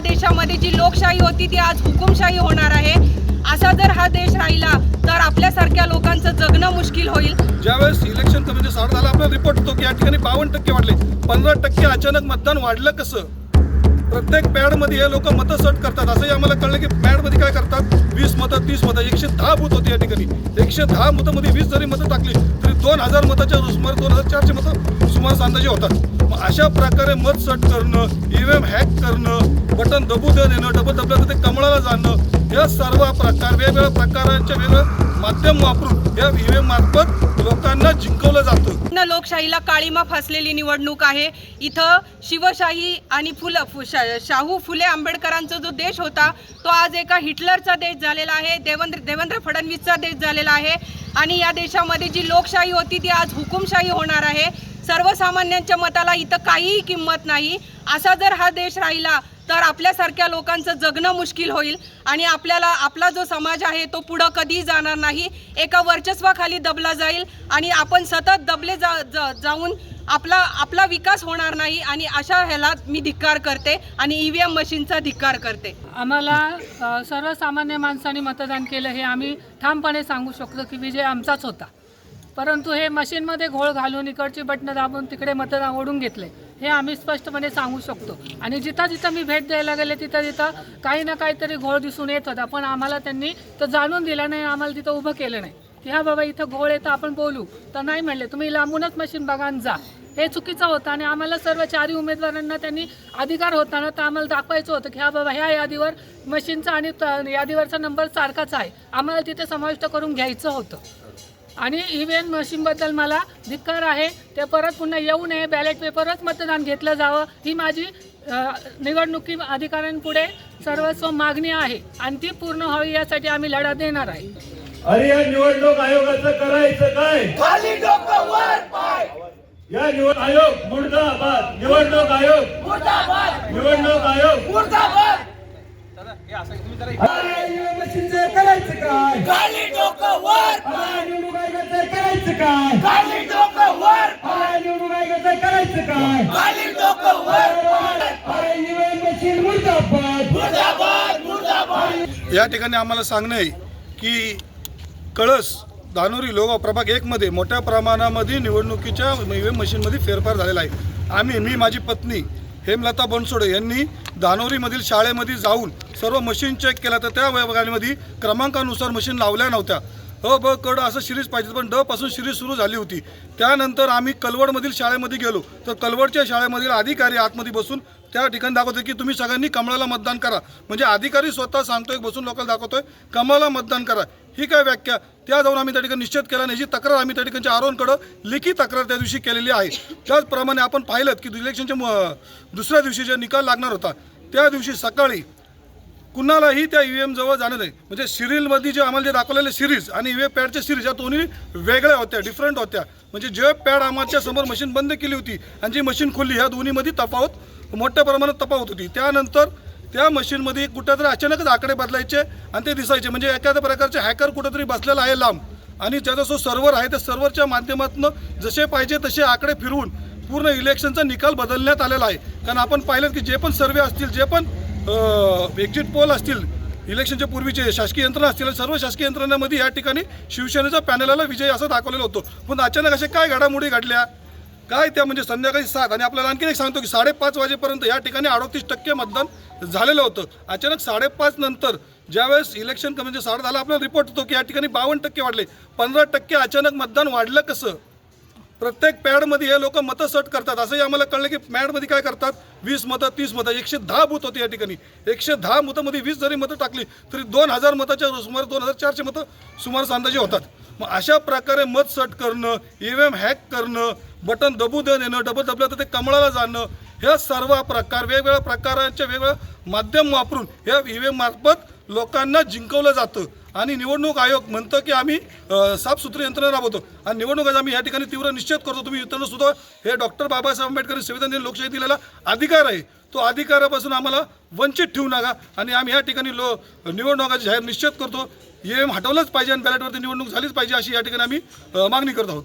देशामध्ये जी लोकशाही होती ती आज हुकुमशाही होणार आहे. असा जर हा देश राहिला तर आपल्यासारख्या लोकांचं जगणं मुश्किल होईल. ज्यावेळेस इलेक्शन कमिशन स्टार्ट झाला आपला रिपोर्ट होतो की या ठिकाणी बावन्न टक्के वाढले. पंधरा टक्के अचानक मतदान वाढलं कसं? प्रत्येक पॅडमध्ये हे लोक मतं सट करतात. असंही आम्हाला कळलं की पॅडमध्ये काय करतात? वीस मतं तीस मतं एकशे दहा बूथ होते या ठिकाणी. एकशे दहा मतामध्ये वीस जरी मतं टाकली तरी दोन हजार मताच्या सुमारे दोन हजार चारशे मतं सुमारे अंदाजे होतात. मग अशा प्रकारे मत सट करणं ईव्हीएम हॅक करणं बटन दबू देणं येणं डबल दबलं ते कमळाला जाणं या सर्व प्रकार वेगवेगळ्या प्रकारांच्या वेगळं माध्यम वापरून या ईव्हीएम मार्फत लोकांना जिंकवलं जातं. पूर्ण लोकशाहीला काळीमा फासलेली निवडणूक आहे. इथं शिवशाही आणि फुलं फु- शा- शाहू फुले आंबेडकरांचा जो देश होता तो आज एका हिटलरचा देश झालेला आहे. देवेंद्र देवेंद्र फडणवीसचा देश झालेला आहे. आणि या देशामध्ये जी लोकशाही होती ती आज हुकुमशाही होणार आहे. सर्वसामान्यांच्या मताला इथं काहीही किंमत नाही. असा जर हा देश राहिला तर आपल्यासारख्या लोकांचं जगणं मुश्किल होईल आणि आपल्याला आपला जो समाज आहे तो पुढं कधीही जाणार नाही. एका वर्चस्वाखाली दबला जाईल आणि आपण सतत दबले जा जा- जाऊन आपला आपला विकास होणार नाही आणि अशा ह्याला मी धिक्कार करते आणि ई व्ही एम मशीनचा धिक्कार करते. आम्हाला सर्वसामान्य माणसाने मतदान केलं हे आम्ही ठामपणे सांगू शकतो की विजय आमचाच होता. परंतु हे मशीनमध्ये घोळ घालून इकडची बटणं दाबून तिकडे मतदान ओढून घेतले हे आम्ही स्पष्टपणे सांगू शकतो. आणि जिथं जिथं मी भेट द्यायला गेले तिथं तिथं काही ना काहीतरी घोळ दिसून येत होता पण आम्हाला त्यांनी तर जाणून दिलं नाही आम्हाला तिथं उभं केलं नाही. की हा बाबा इथं घोळ येतं आपण बोलू. तर नाही म्हणले तुम्ही लांबूनच मशीन बघा आणि जा. हे चुकीचं होतं आणि आम्हाला सर्व चारही उमेदवारांना त्यांनी अधिकार होता ना तर आम्हाला दाखवायचं होतं की हा बाबा ह्या यादीवर मशीनचा आणि त- यादीवरचा नंबर सारखाच आहे. आम्हाला तिथे समाविष्ट करून घ्यायचं होतं. आणि ई व्ही एम मशीनबद्दल मला धिक्कार आहे. ते परत पुन्हा येऊ नये. बॅलेट पेपरच मतदान घेतलं जावं. ही माझी निवडणुकी अधिकाऱ्यांपुढे सर्वस्व मागणी आहे. आणि ती पूर्ण व्हावी यासाठी आम्ही लढा देणार आहे. अरे या निवडणूक आयोगाचं करायचं काय? खाली डोकं वर पाय! या निवड आयोग मुर्दाबाद निवडणूक आयोग मुर्दाबाद निवडणूक आयोग करायचं काय खाली डोकं वर निवडणूक आयोगाचं करायचं काय? खाली डोकं वर निवडणूक आयोगाचं करायचं काय? खाली डोकं वर मशीन मुर्दाबाद. मुर्दाबाद मुर्दाबाद. या ठिकाणी आम्हाला सांगणं आहे की कळस दानोरी लोगाव प्रभाग एकमध्ये मोठ्या प्रमाणामध्ये निवडणुकीच्या ईव्हीएम मशीनमध्ये फेरफार झालेला आहे. आम्ही मी माझी पत्नी हेमलता बनसोडे यांनी दानोरीमधील शाळेमध्ये जाऊन सर्व मशीन चेक केला तर त्या विभागामध्ये क्रमांकानुसार मशीन लावल्या नव्हत्या. अ ब कड असं सिरीज पाहिजे पण ड पासून सिरीज सुरू झाली होती. त्यानंतर आम्ही कलवडमधील शाळेमध्ये गेलो. तर कलवडच्या शाळेमधील अधिकारी आतमध्ये बसून त्या ठिकाणी दाखवतोय की तुम्ही सगळ्यांनी कमळाला मतदान करा. म्हणजे अधिकारी स्वतः सांगतोय बसून लोकांना दाखवतोय कमळाला मतदान करा. ही काय व्याख्या? त्या जाऊन आम्ही त्या ठिकाणी निश्चित केला नाही. तक्रार आम्ही त्या ठिकाणच्या आरोनकडं लेखी तक्रार त्या दिवशी केलेली आहे. त्याचप्रमाणे आपण पाहिलं की इलेक्शनच्या म- दुसऱ्या दिवशी जे निकाल लागणार होता त्या दिवशी सकाळी कुणालाही त्या ई व्ही एम जवळ जाणं नाही. म्हणजे सिरीलमध्ये जे आम्हाला जे दाखवलेले सिरीज आणि ई व्ही पॅडच्या सिरीज या दोन्ही वेगळ्या होत्या डिफरंट होत्या. म्हणजे जे पॅड आम्हाच्या समोर मशीन बंद केली होती आणि जी मशीन खोलली ह्या दोन्हीमध्ये तफावत मोठ्या प्रमाणात तफावत होती. त्यानंतर त्या मशीनमध्ये कुठेतरी अचानकच आकडे बदलायचे आणि ते दिसायचे. म्हणजे एखाद्या प्रकारचे हॅकर कुठेतरी बसलेला आहे लांब आणि ज्याचा जो सर्व्हर आहे त्या सर्व्हरच्या माध्यमातून जसे पाहिजे तसे आकडे फिरवून पूर्ण इलेक्शनचा निकाल बदलण्यात आलेला आहे. कारण आपण पाहिलं की जे पण सर्वे असतील जे पण एक्झिट पोल असतील इलेक्शनच्या पूर्वीचे शासकीय यंत्रणा असतील सर्व शासकीय यंत्रणांमध्ये या ठिकाणी शिवसेनेचा पॅनलला विजय असं दाखवलेलं होतं. पण अचानक अशा काय घडामोडी घडल्या? काय त्या म्हणजे संध्याकाळी सात आणि आपल्याला आणखीन एक सांगतो की साडेपाच वाजेपर्यंत या ठिकाणी अडोतीस टक्के मतदान झालेलं होतं. अचानक साडेपाच नंतर ज्यावेळेस इलेक्शन कमिशन साडे झाला आपल्याला रिपोर्ट होतो की या ठिकाणी बावन्न टक्के वाढले. पंधरा टक्के अचानक मतदान वाढलं कसं? प्रत्येक पॅडमध्ये हे लोक मतं सट करतात. असंही आम्हाला कळलं की पॅडमध्ये काय करतात? वीस मतं तीस मतं एकशे दहा बूथ होती या ठिकाणी. एकशे दहा मतामध्ये वीस जरी मतं टाकली तरी दोन हजार मताच्या सुमारे दोन हजार चारशे मतं सुमारे अंदाजे होतात. मग अशा प्रकारे मत सट करणं ई व्ही एम हॅक करणं बटन दबू देणं येणं डबल दबलं तर ते कमळाला जाणं ह्या सर्व प्रकार वेगवेगळ्या प्रकारांचे वेगवेगळं माध्यम वापरून ह्या ई व्ही एम मार्फत लोकांना जिंकवलं जातं. आणि निवडणूक आयोग म्हणतं की आम्ही साफसुथरी यंत्रणा राबवतो. आणि निवडणूक आज आम्ही या ठिकाणी तीव्र निश्चित करतो. तुम्ही युद्धानं सुद्धा हे डॉक्टर बाबासाहेब आंबेडकर संविधान लोकशाही दिलेला अधिकार आहे. तो अधिकारापासून आम्हाला वंचित ठेवू नका. आणि आम्ही या ठिकाणी लो निवडणुकाची जाहीर निश्चित करतो. एम हटवलंच पाहिजे आणि बॅलेटवरती निवडणूक झालीच पाहिजे अशी या ठिकाणी आम्ही मागणी करत आहोत.